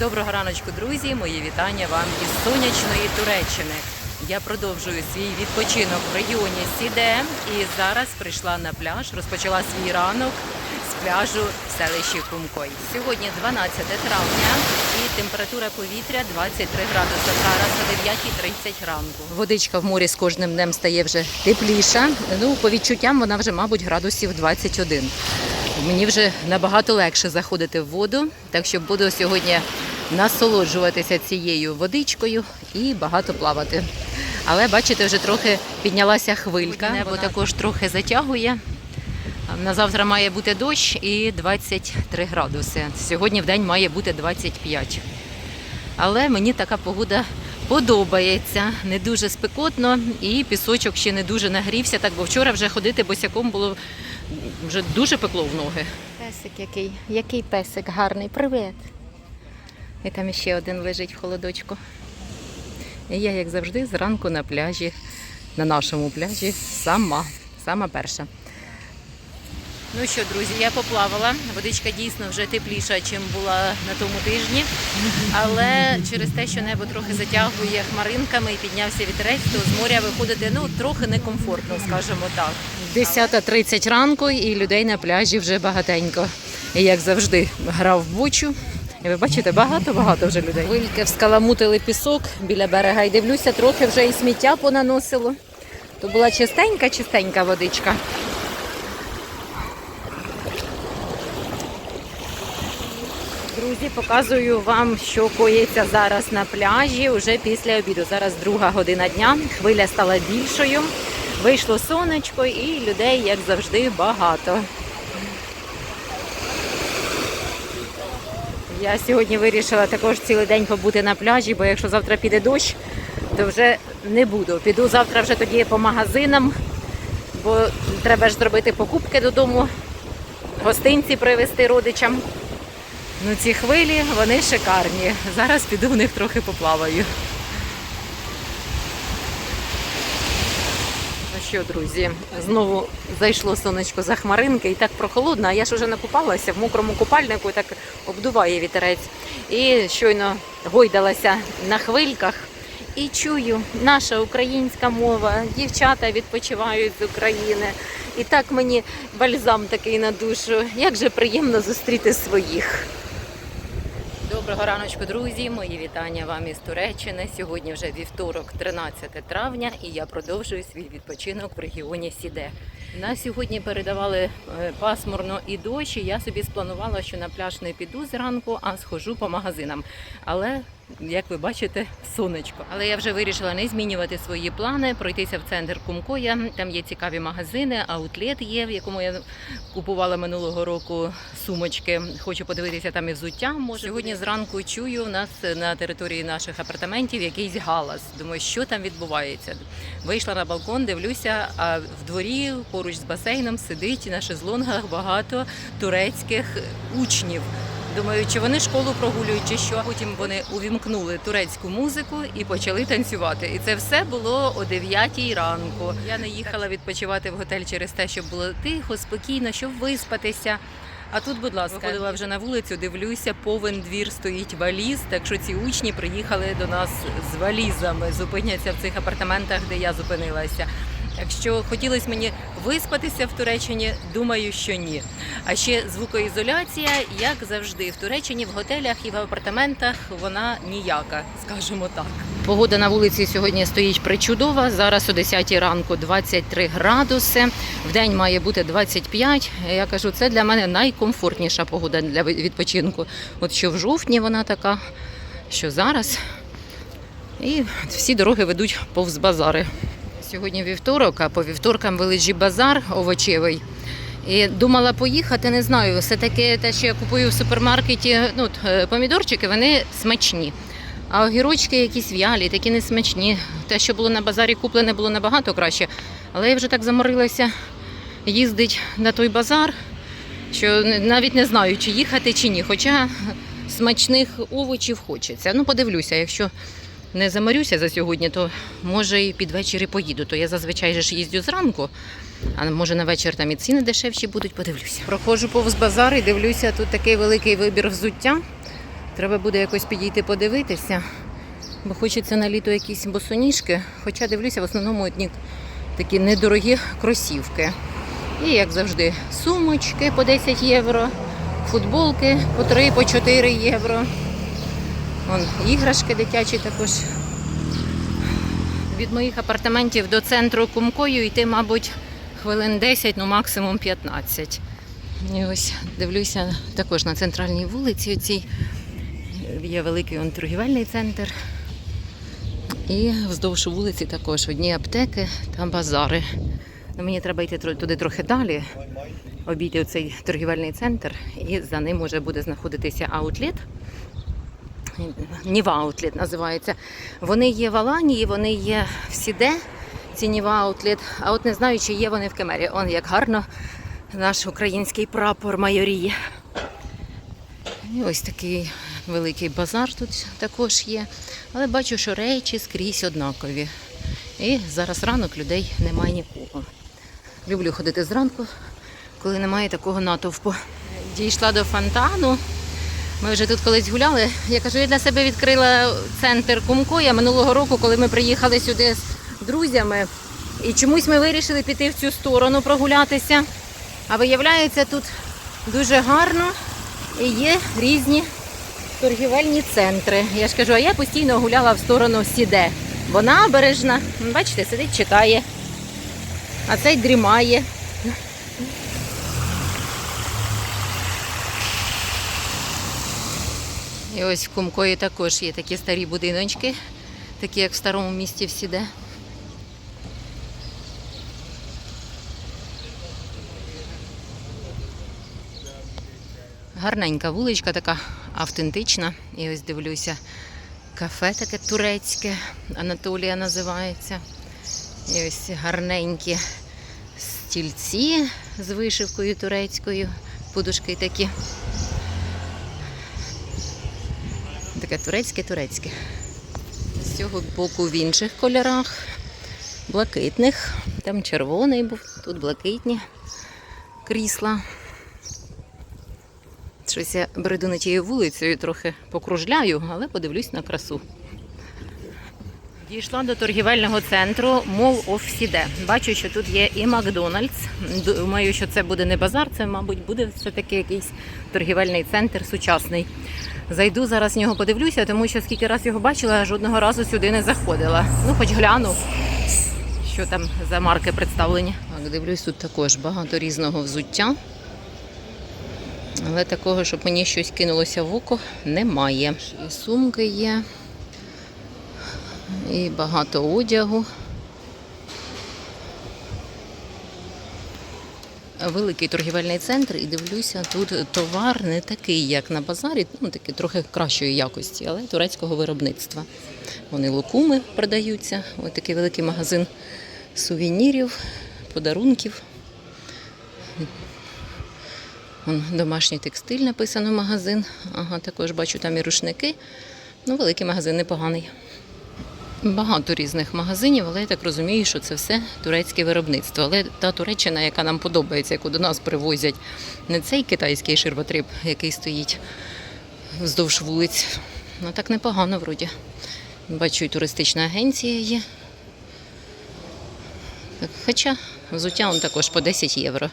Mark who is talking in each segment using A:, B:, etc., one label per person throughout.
A: Доброго раночку, друзі! Мої вітання вам із сонячної Туреччини. Я продовжую свій відпочинок в регіоні Сіде і зараз прийшла на пляж, розпочала свій ранок з пляжу в селищі Кумкой. Сьогодні 12 травня і температура повітря 23 градуси. Зараз о 9.30 ранку. Водичка в морі з кожним днем стає вже тепліша. Ну, по відчуттям вона вже, мабуть, градусів 21. Мені вже набагато легше заходити в воду, так що буду сьогодні насолоджуватися цією водичкою і багато плавати. Але бачите, вже трохи піднялася хвилька, небо також трохи затягує. На завтра має бути дощ і 23 градуси. Сьогодні в день має бути 25. Але мені така погода подобається. Не дуже спекотно і пісочок ще не дуже нагрівся, так бо вчора вже ходити босяком було вже дуже пекло в ноги. Песик який, який песик гарний, привіт. І там ще один лежить в холодочку. І я, як завжди, зранку на пляжі, на нашому пляжі, сама, сама перша. Ну що, друзі, я поплавала. Водичка дійсно вже тепліша, ніж була на тому тижні. Але через те, що небо трохи затягує хмаринками і піднявся вітерець, то з моря виходити ну, трохи некомфортно, скажімо так. 10.30 ранку і людей на пляжі вже багатенько. І як завжди, грав в бучу. І ви бачите, багато-багато вже людей. Хвильки вскаламутили пісок біля берега і дивлюся, трохи вже і сміття понаносило. То була чистенька-чистенька водичка. Друзі, показую вам, що коїться зараз на пляжі уже після обіду. Зараз друга година дня. Хвиля стала більшою. Вийшло сонечко і людей, як завжди, багато. Я сьогодні вирішила також цілий день побути на пляжі, бо якщо завтра піде дощ, то вже не буду. Піду завтра вже тоді по магазинам, бо треба ж зробити покупки додому, гостинці привезти родичам. Ну ці хвилі, вони шикарні. Зараз піду в них трохи поплаваю. Що, друзі, знову зайшло сонечко за хмаринки і так прохолодно, а я ж уже накупалася в мокрому купальнику, так обдуває вітерець. І щойно гойдалася на хвильках. І чую, наша українська мова, дівчата відпочивають з України. І так мені бальзам такий на душу. Як же приємно зустріти своїх. Доброго раночку, друзі! Мої вітання вам із Туреччини. Сьогодні вже вівторок, 13 травня, і я продовжую свій відпочинок в регіоні Сіде. На сьогодні передавали е, пасмурно і дощ. і Я собі спланувала, що на пляж не піду зранку, а схожу по магазинам. Але як ви бачите, сонечко. Але я вже вирішила не змінювати свої плани, пройтися в центр Кумкоя. Там є цікаві магазини, аутлет є, в якому я купувала минулого року сумочки. Хочу подивитися там і взуття. Може сьогодні зранку чую у нас на території наших апартаментів якийсь галас. Думаю, що там відбувається. Вийшла на балкон, дивлюся, а в дворі поруч з басейном сидить на шезлонгах багато турецьких учнів. Думаю, чи вони школу прогулюють, чи що. Потім вони увімкнули турецьку музику і почали танцювати. І це все було о 9 ранку. Я не їхала відпочивати в готель через те, щоб було тихо, спокійно, щоб виспатися. А тут, будь ласка, виходила вже на вулицю, дивлюся, повен двір стоїть валіз. Так що ці учні приїхали до нас з валізами, зупиняться в цих апартаментах, де я зупинилася. Якщо хотілося мені виспатися в Туреччині, думаю, що ні. А ще звукоізоляція, як завжди, в Туреччині, в готелях і в апартаментах вона ніяка, скажімо так. Погода на вулиці сьогодні стоїть причудова. Зараз о 10 ранку 23 градуси. В день має бути 25. Я кажу, це для мене найкомфортніша погода для відпочинку. От що в жовтні вона така, що зараз. І всі дороги ведуть повз базари. Сьогодні вівторок, а по вівторкам великий базар овочевий. І думала поїхати, не знаю. Все таки те, що я купую в супермаркеті, ну, е, помідорчики, вони смачні. А огірочки якісь в'ялі, такі не смачні. Те, що було на базарі куплене, було набагато краще. Але я вже так заморилася їздить на той базар, що навіть не знаю, чи їхати, чи ні. Хоча смачних овочів хочеться. Ну, подивлюся, якщо не заморюся за сьогодні, то може і під вечір і поїду. То я зазвичай ж їздю зранку, а може на вечір там і ціни дешевші будуть, подивлюся. Проходжу повз базар і дивлюся, тут такий великий вибір взуття. Треба буде якось підійти подивитися, бо хочеться на літо якісь босоніжки. Хоча дивлюся, в основному одні такі недорогі кросівки. І, як завжди, сумочки по 10 євро, футболки по 3, по 4 євро. Вон, іграшки дитячі також. Від моїх апартаментів до центру кумкою йти, мабуть, хвилин 10, ну максимум 15. І ось дивлюся також на центральній вулиці. Цій є великий он, торгівельний центр. І вздовж вулиці також одні аптеки та базари. Ну, мені треба йти туди трохи далі, обійти цей торгівельний центр, і за ним може буде знаходитися аутлет. Ніва Аутлет називається. Вони є в Аланії, вони є в Сіде, ці Ніва Аутлет. А от не знаю, чи є вони в Кемері. Он як гарно наш український прапор майоріє. І ось такий великий базар тут також є. Але бачу, що речі скрізь однакові. І зараз ранок людей немає нікого. Люблю ходити зранку, коли немає такого натовпу. Дійшла до фонтану. Ми вже тут колись гуляли. Я кажу, я для себе відкрила центр Кумкоя минулого року, коли ми приїхали сюди з друзями. І чомусь ми вирішили піти в цю сторону прогулятися. А виявляється, тут дуже гарно і є різні торгівельні центри. Я ж кажу, а я постійно гуляла в сторону Сіде. Бо набережна, бачите, сидить, читає, а цей дрімає. І ось в Кумкої також є такі старі будиночки, такі як в старому місті в Сіде. Гарненька вуличка, така автентична. І ось дивлюся, кафе таке турецьке, Анатолія називається. І ось гарненькі стільці з вишивкою турецькою, подушки такі. Таке турецьке-турецьке. З цього боку в інших кольорах, блакитних. Там червоний був, тут блакитні крісла. Щось я бреду на тією вулицею, трохи покружляю, але подивлюсь на красу. Дійшла до торгівельного центру Mall of Side. Бачу, що тут є і Макдональдс. Думаю, що це буде не базар, це, мабуть, буде все-таки якийсь торгівельний центр сучасний. Зайду зараз в нього подивлюся, тому що скільки раз його бачила, жодного разу сюди не заходила. Ну, хоч гляну, що там за марки представлені. Так, дивлюсь, тут також багато різного взуття. Але такого, щоб мені щось кинулося в око, немає. І сумки є, і багато одягу. Великий торгівельний центр, і дивлюся, тут товар не такий, як на базарі, ну такий трохи кращої якості, але турецького виробництва. Вони лукуми продаються. Ось такий великий магазин сувенірів, подарунків. Домашній текстиль написано магазин. Ага, також бачу там і рушники. Ну, великий магазин непоганий. Багато різних магазинів, але я так розумію, що це все турецьке виробництво. Але та Туреччина, яка нам подобається, яку до нас привозять, не цей китайський ширвотриб, який стоїть вздовж вулиць. Ну так непогано вроді. Бачу, і туристична агенція є. Так, Хоча взуття он також по 10 євро.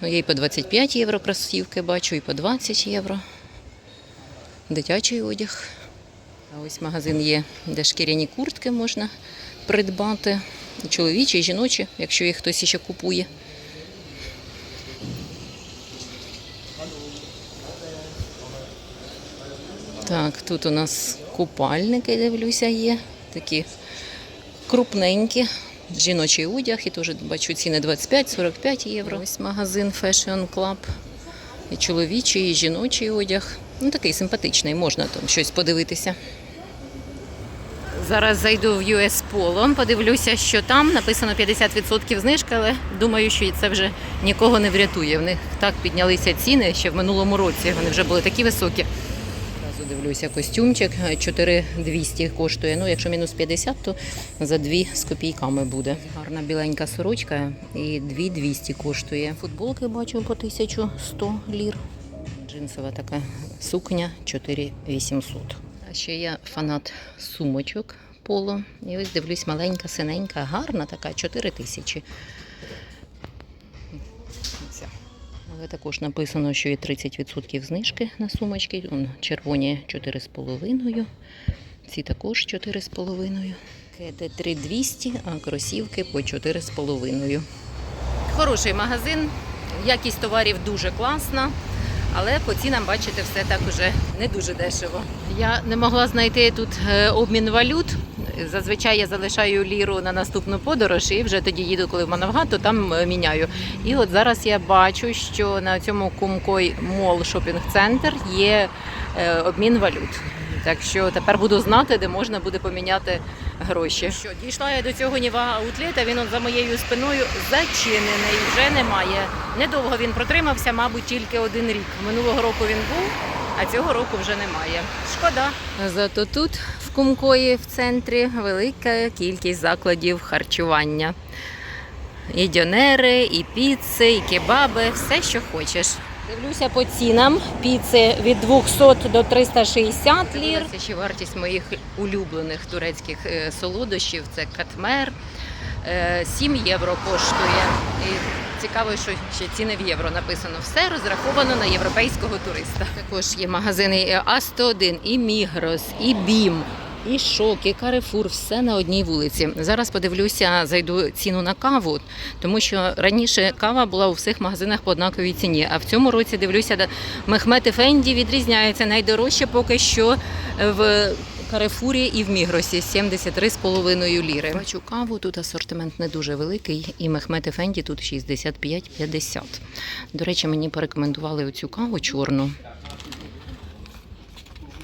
A: Ну, є і по 25 євро кросівки бачу, і по 20 євро. Дитячий одяг. Ось магазин є, де шкіряні куртки можна придбати. І чоловічі, і жіночі, якщо їх хтось ще купує. Так, тут у нас купальники, дивлюся, є. Такі крупненькі. Жіночий одяг, і теж бачу ціни 25-45 євро. Ось магазин Fashion Club. І чоловічий, і жіночий одяг. Ну, такий симпатичний, можна там щось подивитися. Зараз зайду в US Polo, подивлюся, що там. Написано 50% знижка, але думаю, що це вже нікого не врятує. В них так піднялися ціни ще в минулому році. Вони вже були такі високі. Зразу дивлюся, костюмчик 4200 коштує. Ну, якщо мінус 50, то за 2 з копійками буде. Гарна біленька сорочка і 2200 коштує. Футболки бачу по 1100 лір. Джинсова така сукня 4800. Ще я фанат сумочок поло. І ось дивлюсь, маленька, синенька, гарна така, 4 тисячі. Але також написано, що є 30% знижки на сумочки. Вон, червоні 4,5. Ці також 4,5. Кеди 3200, а кросівки по 4,5. Хороший магазин, якість товарів дуже класна, але по цінам, бачите, все так уже не дуже дешево. Я не могла знайти тут е, обмін валют. Зазвичай я залишаю ліру на наступну подорож і вже тоді їду, коли в Манавгат, то там е, міняю. І от зараз я бачу, що на цьому Кумкой Мол шопінг центр є е, обмін валют. Так що тепер буду знати, де можна буде поміняти гроші. Що дійшла я до цього Ніва аутлета, він за моєю спиною зачинений, вже немає. Недовго він протримався, мабуть, тільки один рік. Минулого року він був, а цього року вже немає. Шкода. Зато тут в Кумкої в центрі велика кількість закладів харчування. І дьонери, і піци, і кебаби, все, що хочеш. Дивлюся по цінам. Піци від 200 до 360 лір. Це ще вартість моїх улюблених турецьких е, солодощів. Це катмер. Е, 7 євро коштує. І цікаво, що ще ціни в євро написано. Все розраховано на європейського туриста. Також є магазини і А101, і Мігрос, і Бім. І шок, і карифур, все на одній вулиці. Зараз подивлюся, зайду ціну на каву, тому що раніше кава була у всіх магазинах по однаковій ціні. А в цьому році дивлюся, Мехмет Фенді відрізняється найдорожче поки що в Карифурі і в Мігросі 73,5 ліри. Бачу каву, тут асортимент не дуже великий, і Мехмет Фенді тут 65,50. До речі, мені порекомендували оцю каву чорну.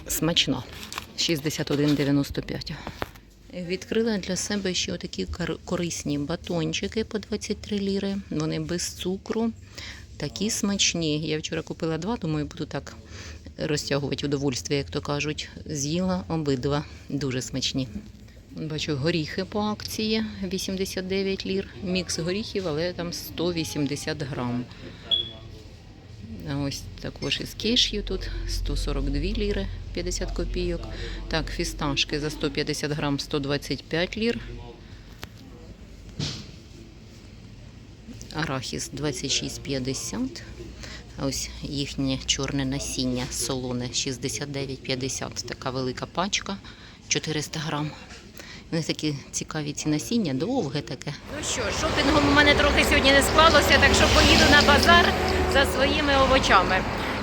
A: Смачно. 61,95. Відкрила для себе ще такі корисні батончики по 23 ліри. Вони без цукру, такі смачні. Я вчора купила два, думаю, буду так розтягувати удовольствие, як то кажуть. З'їла обидва. Дуже смачні. Бачу горіхи по акції 89 лір. Мікс горіхів, але там 180 грам. А Ось також із кешю тут 142 ліри 50 копійок. Так, фісташки за 150 грам 125 лір. Арахіс 26,50. Ось їхнє чорне насіння солоне 69,50. Така велика пачка 400 грам. Вони такі цікаві ці насіння, довге таке. Ну що, шопінгом у мене трохи сьогодні не склалося, так що поїду на базар за своїми овочами.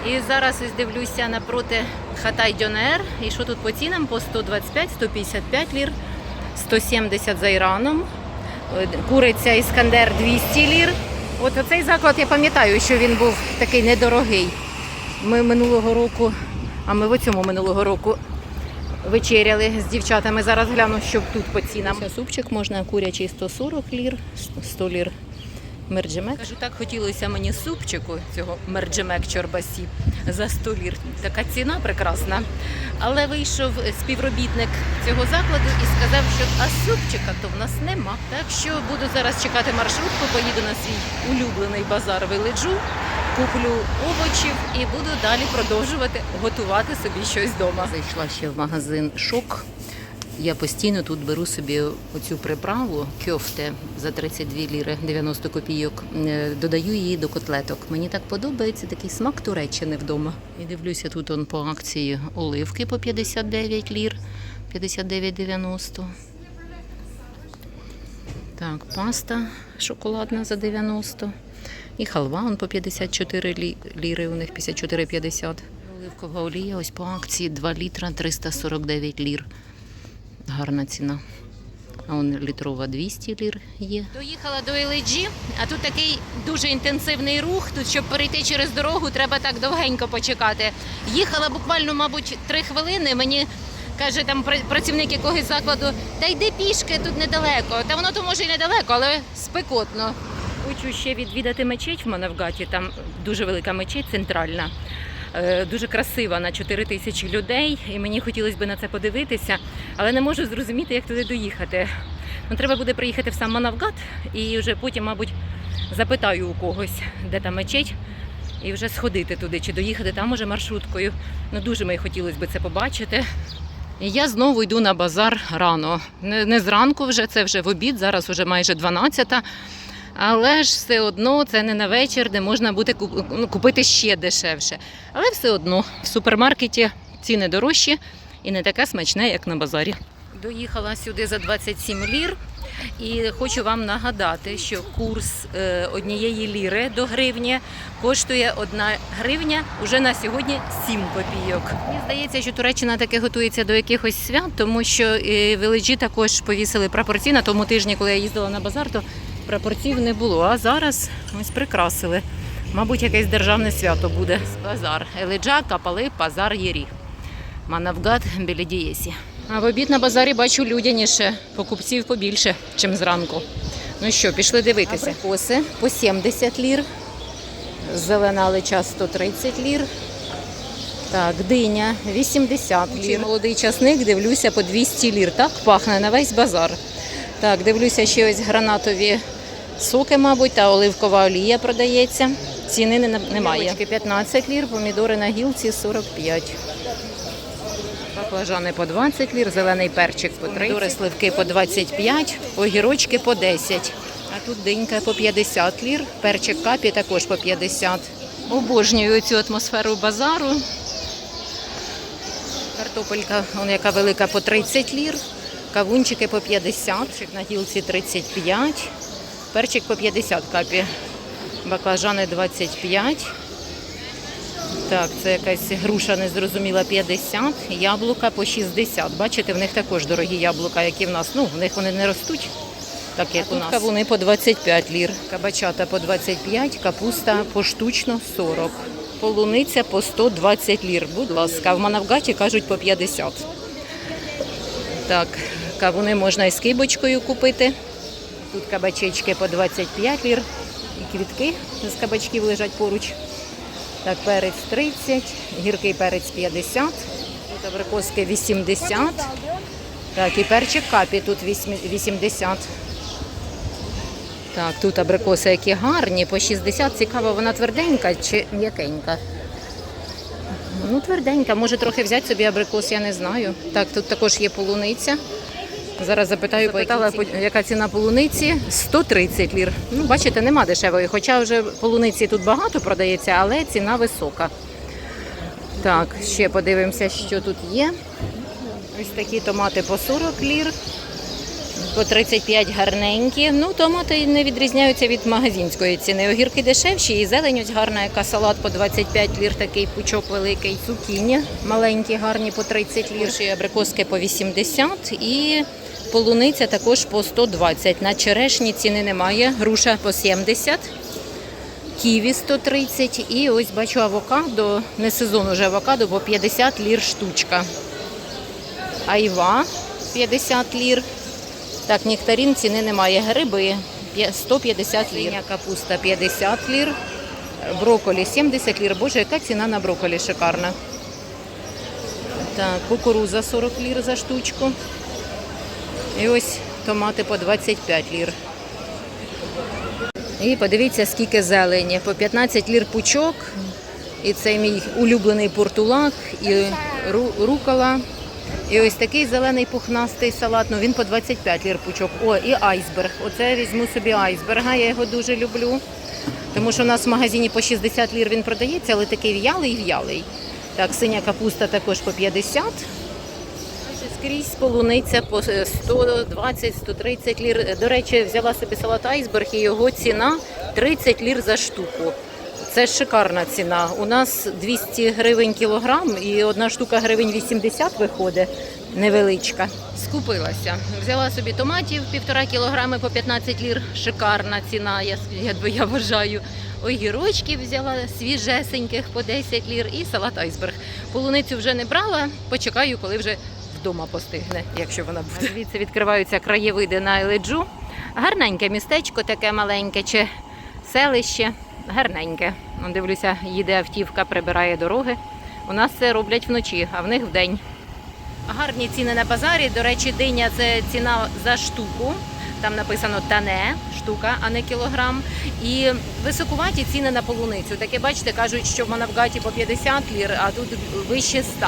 A: І зараз ось дивлюся напроти Хатай Дьонер. І що тут по цінам? По 125, 155 лір, 170 за Іраном. Е, Куриця Іскандер 200 лір. От оцей заклад я пам'ятаю, що він був такий недорогий. Ми минулого року, а ми в цьому минулого року вечеряли з дівчатами. Зараз гляну, що тут по цінам. Супчик можна курячий 140 лір, 100 лір мерджемек. Кажу, так хотілося мені супчику цього мерджемек чорбасі за 100 лір. Така ціна прекрасна. Але вийшов співробітник цього закладу і сказав, що а супчика то в нас нема. Так що буду зараз чекати маршрутку, поїду на свій улюблений базар Виледжу, куплю овочів і буду далі продовжувати готувати собі щось вдома. Зайшла ще в магазин Шок. Я постійно тут беру собі оцю приправу кьофте за 32 ліри 90 копійок. Е, Додаю її до котлеток. Мені так подобається такий смак Туреччини вдома. І дивлюся, тут он по акції оливки по 59 лір, 59,90. Так, паста шоколадна за 90. І халва он по 54 ліри, у них 54,50. Оливкова олія ось по акції 2 літра 349 лір. Гарна ціна. А он літрова 200 лір є. Доїхала до LG, а тут такий дуже інтенсивний рух. Тут, щоб перейти через дорогу, треба так довгенько почекати. Їхала буквально, мабуть, три хвилини. Мені каже там пра- працівник якогось закладу, та йди пішки, тут недалеко. Та воно то може і недалеко, але спекотно. Хочу ще відвідати мечеть в Манавгаті. Там дуже велика мечеть центральна. Е, Дуже красива на 4 тисячі людей, і мені хотілося б на це подивитися, але не можу зрозуміти, як туди доїхати. Ну, треба буде приїхати в сам Манавгат і вже потім, мабуть, запитаю у когось, де там мечеть, і вже сходити туди, чи доїхати там може маршруткою. Ну дуже мені хотілося б це побачити. І я знову йду на базар рано. Не, не зранку вже, це вже в обід, зараз вже майже 12. Але ж все одно це не на вечір, де можна буде ну, купити ще дешевше. Але все одно в супермаркеті ціни дорожчі і не таке смачне, як на базарі. Доїхала сюди за 27 лір. І хочу вам нагадати, що курс е, однієї ліри до гривні коштує 1 гривня уже на сьогодні 7 копійок. Мені здається, що Туреччина таки готується до якихось свят, тому що е, величі також повісили прапорці на тому тижні, коли я їздила на базар, то прапорців не було. А зараз ось прикрасили. Мабуть, якесь державне свято буде. Базар. Еледжа, Капали, Пазар Єрі. Манавгад Беледієсі. А в обід на базарі бачу людяніше, покупців побільше, чим зранку. Ну що, пішли дивитися. Абрикоси по 70 лір, зелена лича 130 лір. Так, диня 80 лір. Молодий часник, дивлюся, по 200 лір. Так пахне на весь базар. Так, дивлюся, ще ось гранатові соки, мабуть, та оливкова олія продається. Ціни не- немає. Ялочки 15 лір, помідори на гілці 45. Баклажани по 20 лір, зелений перчик по 30, помідори сливки по 25, огірочки по 10. А тут динька по 50 лір, перчик капі також по 50. Обожнюю цю атмосферу базару. Картопелька, вон яка велика, по 30 лір. Кавунчики по 50, на гілці 35, перчик по 50 капі. Баклажани 25. Так, це якась груша незрозуміла 50, яблука по 60. Бачите, в них також дорогі яблука, які в нас. Ну, в них вони не ростуть, так як у нас. Кавуни по 25 лір, кабачата по 25, капуста поштучно 40. Полуниця по 120 лір. Будь ласка, в Манавгаті кажуть по 50. Так, кавуни можна і з кибочкою купити. Тут кабачечки по 25 лір. І квітки з кабачків лежать поруч. Так, перець 30, гіркий перець 50, тут абрикоски 80. Так, і перчик капі тут 80. Так, тут абрикоси які гарні, по 60. Цікаво, вона тверденька чи м'якенька? Ну, тверденька, може трохи взяти собі абрикос, я не знаю. Так, тут також є полуниця. Зараз запитаю, Запитала, по- яка ціна полуниці? 130 лір. Ну, бачите, нема дешевої. Хоча вже полуниці тут багато продається, але ціна висока. Так, ще подивимося, що тут є. Ось такі томати по 40 лір, по 35 гарненькі. Ну, томати не відрізняються від магазинської ціни. Огірки дешевші і зелень ось гарна, яка салат по 25 лір, такий пучок великий. Цукіні маленькі, гарні по 30 лір. Ще абрикоски по 80 і полуниця також по 120. На черешні ціни немає. Груша по 70. Ківі 130 і ось бачу авокадо, не сезон уже авокадо, бо 50 лір штучка. Айва 50 лір. Так, нектарин ціни немає. Гриби 150 лір. Капуста 50 лір. Брокколі 70 лір. Боже, яка ціна на брокколі шикарна. Так, кукуруза 40 лір за штучку. І ось томати по 25 лір. І подивіться, скільки зелені. По 15 лір пучок. І це мій улюблений портулак, і ру- рукола. І ось такий зелений пухнастий салат, ну він по 25 лір пучок. О, і айсберг. Оце я візьму собі айсберга, я його дуже люблю. Тому що у нас в магазині по 60 лір він продається, але такий в'ялий-в'ялий. Так, синя капуста також по 50. Скрізь полуниця по 120-130 лір. До речі, взяла собі салат айсберг і його ціна 30 лір за штуку. Це шикарна ціна. У нас 200 гривень кілограм і одна штука гривень 80 виходить невеличка. Скупилася. Взяла собі томатів півтора кілограми по 15 лір. Шикарна ціна, я, я, вважаю. Огірочків взяла свіжесеньких по 10 лір і салат айсберг. Полуницю вже не брала, почекаю, коли вже вдома постигне, якщо вона буде. Звідси відкриваються краєвиди на Еледжу. Гарненьке містечко, таке маленьке чи селище. Гарненьке. Дивлюся, їде автівка, прибирає дороги. У нас це роблять вночі, а в них вдень. Гарні ціни на базарі. До речі, диня це ціна за штуку. там написано тане штука, а не кілограм. І високуваті ціни на полуницю. Таке бачите, кажуть, що в Манавгаті по 50 лір, а тут вище 100.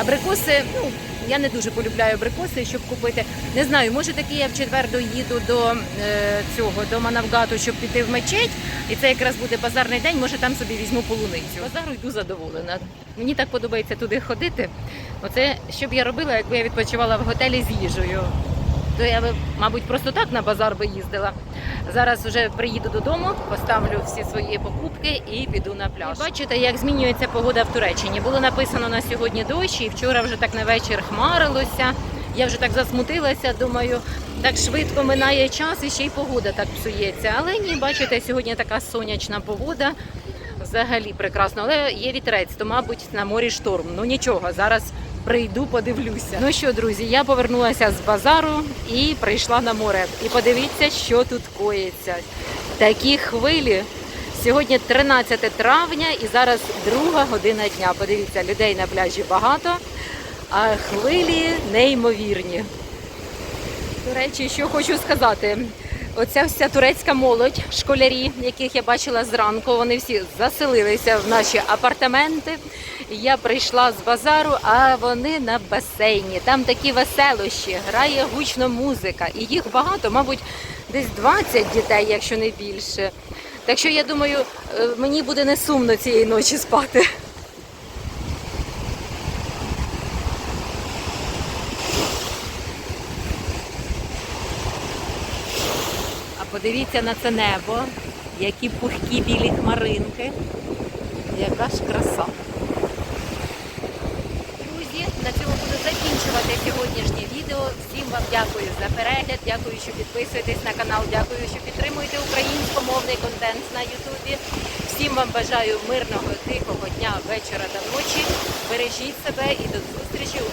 A: Абрикоси, ну я не дуже полюбляю абрикоси, щоб купити. Не знаю, може таки я в четвер доїду до е, цього до Манавгату, щоб піти в мечеть, і це якраз буде базарний день. Може там собі візьму полуницю. Базару йду задоволена. Мені так подобається туди ходити. Оце що б я робила, якби я відпочивала в готелі з їжею. То я би, мабуть, просто так на базар би їздила. Зараз вже приїду додому, поставлю всі свої покупки і піду на пляж. І бачите, як змінюється погода в Туреччині. Було написано на сьогодні дощ, і вчора вже так на вечір хмарилося. Я вже так засмутилася, думаю, так швидко минає час і ще й погода так псується. Але ні, бачите, сьогодні така сонячна погода. Взагалі прекрасно, але є вітерець, то мабуть на морі шторм. Ну нічого, зараз прийду, подивлюся. Ну що, друзі, я повернулася з базару і прийшла на море. І подивіться, що тут коїться. Такі хвилі. Сьогодні 13 травня і зараз друга година дня. Подивіться, людей на пляжі багато, а хвилі неймовірні. До речі, що хочу сказати. Оця вся турецька молодь, школярі, яких я бачила зранку, вони всі заселилися в наші апартаменти. Я прийшла з базару, а вони на басейні. Там такі веселощі, грає гучно музика, і їх багато, мабуть, десь 20 дітей, якщо не більше. Так що я думаю, е, мені буде не сумно цієї ночі спати. Подивіться на це небо, які пухкі білі хмаринки. Яка ж краса. Друзі, на цьому буду закінчувати сьогоднішнє відео. Всім вам дякую за перегляд, дякую, що підписуєтесь на канал, дякую, що підтримуєте українськомовний контент на Ютубі. Всім вам бажаю мирного, тихого дня, вечора та ночі. Бережіть себе і до зустрічі у